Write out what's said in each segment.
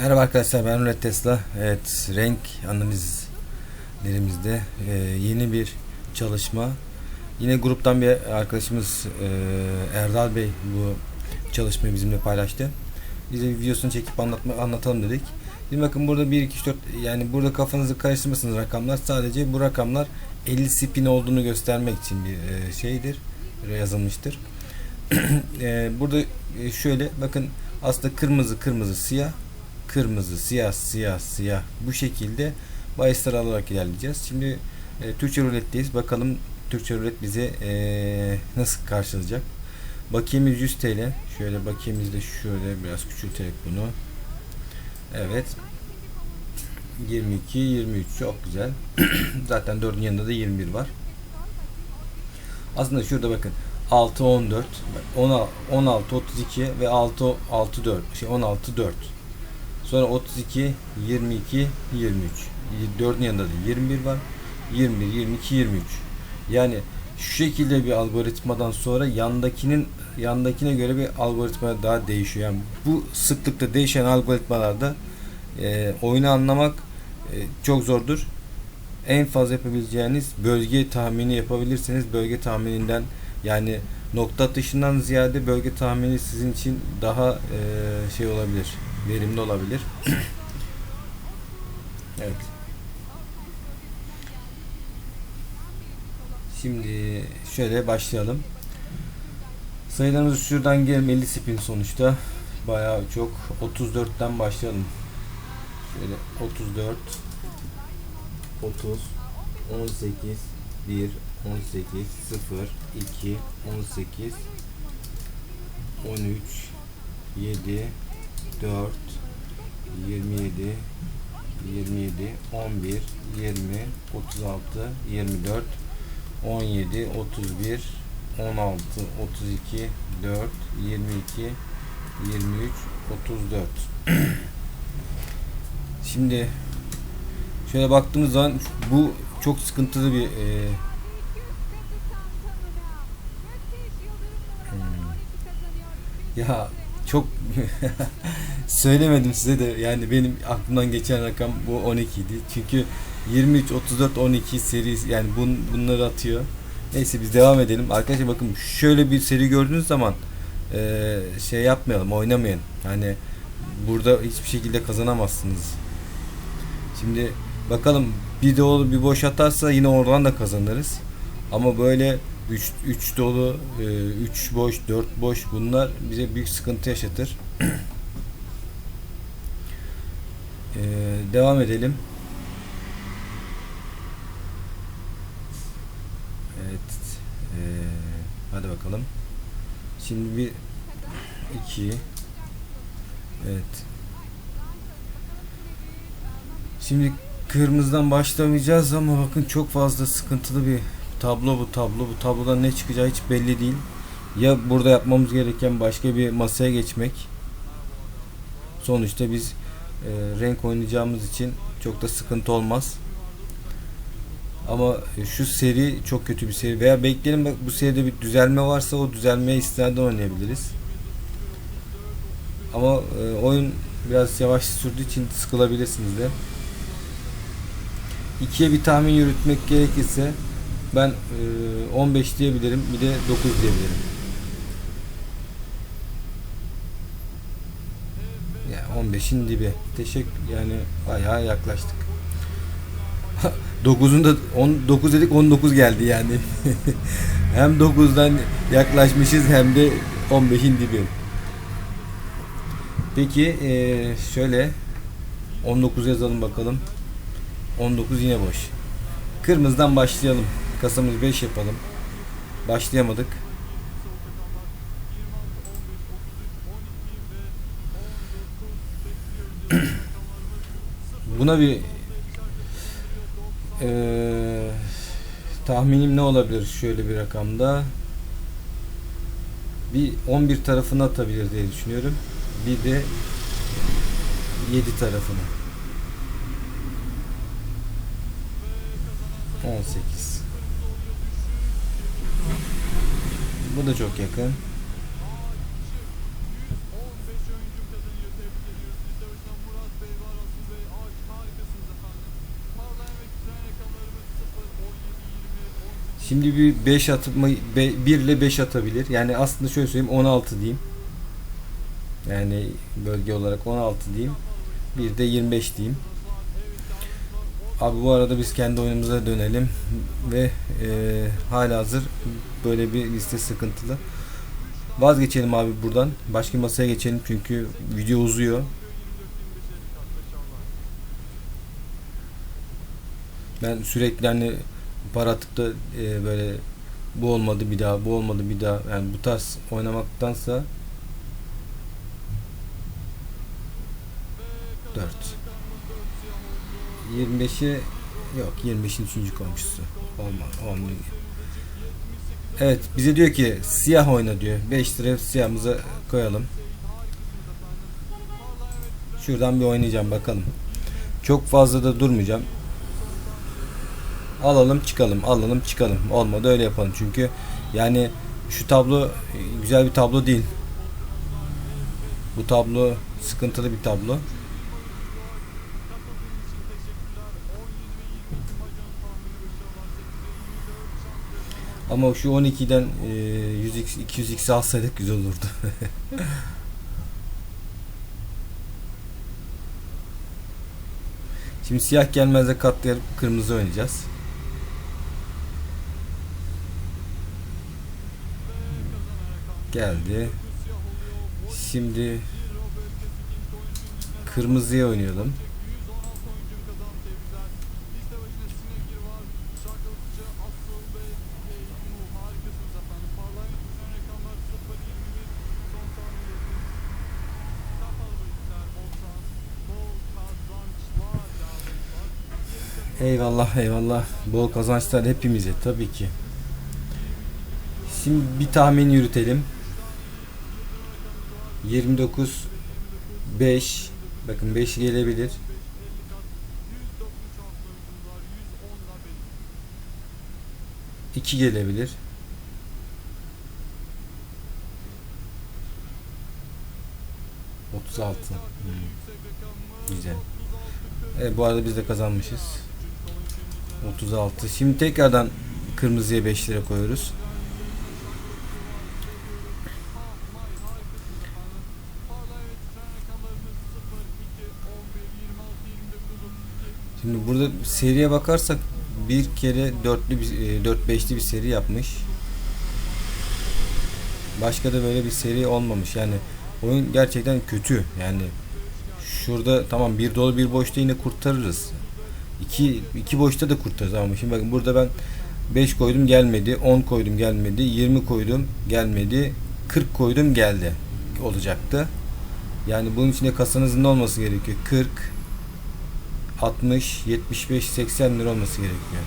Merhaba arkadaşlar ben Nuret Tesla. Evet renk analizlerimizde e, yeni bir çalışma. Yine gruptan bir arkadaşımız e, Erdal Bey bu çalışmayı bizimle paylaştı. Biz de videosunu çekip anlatma, anlatalım dedik. Şimdi bakın burada 1 2 3 4 yani burada kafanızı karıştırmasınız rakamlar. Sadece bu rakamlar 50 spin olduğunu göstermek için bir e, şeydir. Yazılmıştır. e, burada e, şöyle bakın aslında kırmızı kırmızı siyah kırmızı, siyah, siyah, siyah bu şekilde bahisler alarak ilerleyeceğiz. Şimdi e, Türkçe ruletteyiz. Bakalım Türkçe rulet bize e, nasıl karşılayacak. Bakiyemiz 100 TL. Şöyle bakiyemizi de şöyle biraz küçülterek bunu. Evet. 22, 23 çok güzel. Zaten 4'ün yanında da 21 var. Aslında şurada bakın 6 14 16 32 ve 6 6 4 şey 16 4 Sonra 32, 22, 23. 4'ün yanında da 21 var. 21, 22, 23. Yani şu şekilde bir algoritmadan sonra yandakinin yandakine göre bir algoritma daha değişiyor. Yani bu sıklıkta değişen algoritmalarda e, oyunu anlamak e, çok zordur. En fazla yapabileceğiniz bölge tahmini yapabilirseniz bölge tahmininden yani nokta atışından ziyade bölge tahmini sizin için daha e, şey olabilir verimli olabilir. evet. Şimdi şöyle başlayalım. Sayılarımızı şuradan gelelim 50 spin sonuçta. Bayağı çok. 34'ten başlayalım. Şöyle 34 30 18 1 18 0 2 18 13 7 4 27 27 11 20 36 24 17 31 16 32 4 22 23 34 Şimdi şöyle baktığımız zaman bu çok sıkıntılı bir e, hmm. ya çok söylemedim size de yani benim aklımdan geçen rakam bu 12 idi. Çünkü 23 34 12 seri yani bun, bunları atıyor. Neyse biz devam edelim. Arkadaşlar bakın şöyle bir seri gördüğünüz zaman e, şey yapmayalım, oynamayın. Hani burada hiçbir şekilde kazanamazsınız. Şimdi bakalım bir dolu bir boş atarsa yine oradan da kazanırız. Ama böyle 3 3 dolu, 3 e, boş, 4 boş bunlar bize büyük sıkıntı yaşatır. ee, devam edelim. Evet. Ee, hadi bakalım. Şimdi bir 2 Evet. Şimdi kırmızıdan başlamayacağız ama bakın çok fazla sıkıntılı bir tablo bu tablo. Bu tablodan ne çıkacağı hiç belli değil. Ya burada yapmamız gereken başka bir masaya geçmek. Sonuçta biz e, renk oynayacağımız için çok da sıkıntı olmaz. Ama şu seri çok kötü bir seri. Veya bekleyelim bak bu seride bir düzelme varsa o düzelmeye istinaden oynayabiliriz. Ama e, oyun biraz yavaş sürdüğü için sıkılabilirsiniz de. İkiye bir tahmin yürütmek gerekirse ben e, 15 diyebilirim. Bir de 9 diyebilirim. Ya 15'in dibi. Teşekkür yani bayağı yaklaştık. 9'un da 19 dedik 19 geldi yani. hem 9'dan yaklaşmışız hem de 15'in dibi. Peki ee, şöyle 19 yazalım bakalım. 19 yine boş. Kırmızıdan başlayalım. Kasamız 5 yapalım. Başlayamadık. Buna bir ee, tahminim ne olabilir şöyle bir rakamda? Bir 11 tarafını atabilir diye düşünüyorum. Bir de 7 tarafını. 18 Bu da çok yakın. Şimdi bir 5 atma 1 ile 5 atabilir. Yani aslında şöyle söyleyeyim 16 diyeyim. Yani bölge olarak 16 diyeyim. Bir de 25 diyeyim. Abi bu arada biz kendi oyunumuza dönelim ve e, hala hazır böyle bir liste sıkıntılı. Vazgeçelim abi buradan. Başka bir masaya geçelim çünkü video uzuyor. Ben sürekli hani para atıp da e, böyle bu olmadı bir daha, bu olmadı bir daha. Yani bu tarz oynamaktansa 4 25'i yok 25'in 3. komşusu. Olma, olmuyor. Evet bize diyor ki siyah oyna diyor. 5 lira siyahımıza koyalım. Şuradan bir oynayacağım bakalım. Çok fazla da durmayacağım. Alalım çıkalım alalım çıkalım. Olmadı öyle yapalım çünkü yani şu tablo güzel bir tablo değil. Bu tablo sıkıntılı bir tablo. Ama şu 12'den e, 100x 200x alsaydık güzel olurdu. Şimdi siyah gelmezde katlayıp kırmızı oynayacağız. Geldi. Şimdi kırmızıya oynayalım. Eyvallah eyvallah. Bol kazançlar hepimize tabii ki. Şimdi bir tahmin yürütelim. 29 5 bakın 5 gelebilir. İki gelebilir. Otuz altı. Hmm. Güzel. Evet, bu arada biz de kazanmışız. 36. Şimdi tekrardan kırmızıya 5 lira koyuyoruz. Şimdi burada seriye bakarsak bir kere dörtlü bir, e, dört beşli bir seri yapmış. Başka da böyle bir seri olmamış. Yani oyun gerçekten kötü. Yani şurada tamam bir dolu bir boşta yine kurtarırız. İki, iki boşta da kurtarırız ama şimdi bakın burada ben 5 koydum gelmedi, 10 koydum gelmedi, 20 koydum gelmedi, 40 koydum geldi olacaktı. Yani bunun içinde kasanızın ne olması gerekiyor? 40 60 75 80 lira olması gerekiyor.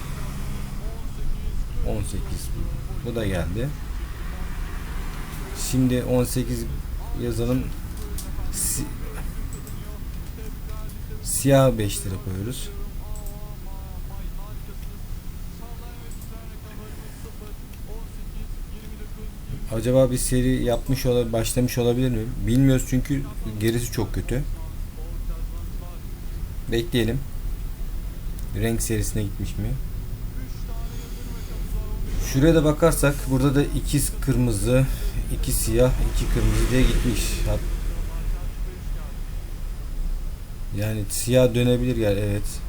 18 bu da geldi. Şimdi 18 yazalım. Si siyah 5 lira koyuyoruz. Acaba bir seri yapmış olabilir, başlamış olabilir mi? Bilmiyoruz çünkü gerisi çok kötü. Bekleyelim. Renk serisine gitmiş mi? Şuraya da bakarsak burada da iki kırmızı, iki siyah, iki kırmızı diye gitmiş. Yani siyah dönebilir yani evet.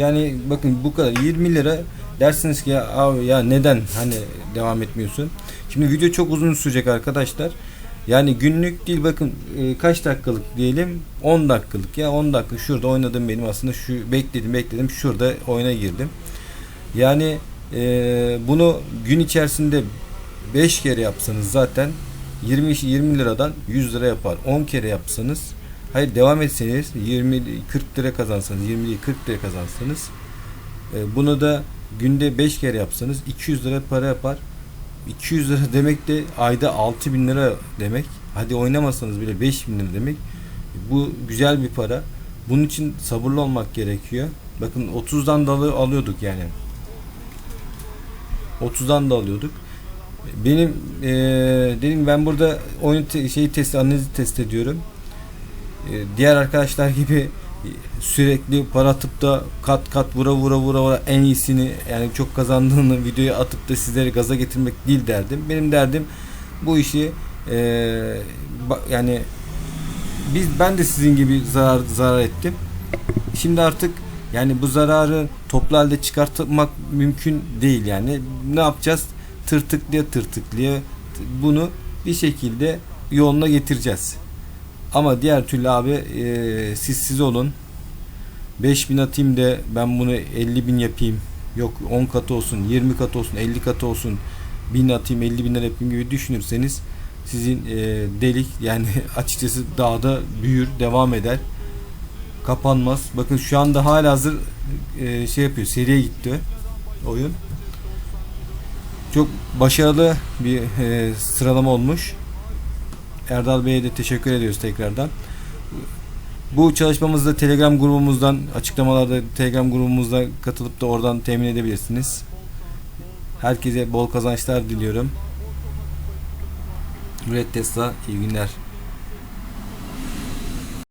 Yani bakın bu kadar 20 lira dersiniz ki ya abi ya neden hani devam etmiyorsun? Şimdi video çok uzun sürecek arkadaşlar. Yani günlük değil bakın e, kaç dakikalık diyelim 10 dakikalık ya 10 dakika şurada oynadım benim aslında şu bekledim bekledim şurada oyuna girdim. Yani e, bunu gün içerisinde 5 kere yapsanız zaten 20 20 liradan 100 lira yapar. 10 kere yapsanız Hayır devam etseniz 20 40 lira kazansanız 20 değil 40 lira kazansanız e, bunu da günde 5 kere yapsanız 200 lira para yapar. 200 lira demek de ayda 6000 lira demek. Hadi oynamasanız bile 5000 lira demek. Bu güzel bir para. Bunun için sabırlı olmak gerekiyor. Bakın 30'dan dalı alıyorduk yani. 30'dan da alıyorduk. Benim eee dedim ben burada oyun te- şeyi test analizi test ediyorum. Eee, diğer arkadaşlar gibi sürekli para atıp da kat kat vura vura vura vura en iyisini yani çok kazandığını videoya atıp da sizleri gaza getirmek değil derdim. Benim derdim bu işi ba- yani biz ben de sizin gibi zarar zarar ettim. Şimdi artık yani bu zararı toplu halde çıkartmak mümkün değil yani. Ne yapacağız? Tırtıklıya tırtıklıya bunu bir şekilde yoluna getireceğiz. Ama diğer türlü abi e, siz siz olun. 5000 atayım da ben bunu 50 bin yapayım. Yok 10 katı olsun, 20 katı olsun, 50 katı olsun. 1000 atayım, 50 bin lira yapayım gibi düşünürseniz sizin e, delik yani açıkçası dağda büyür, devam eder. Kapanmaz. Bakın şu anda hala hazır e, şey yapıyor. Seriye gitti oyun. Çok başarılı bir e, sıralama olmuş. Erdal Bey'e de teşekkür ediyoruz tekrardan. Bu çalışmamızda Telegram grubumuzdan açıklamalarda Telegram grubumuzda katılıp da oradan temin edebilirsiniz. Herkese bol kazançlar diliyorum. Red Tesla iyi günler.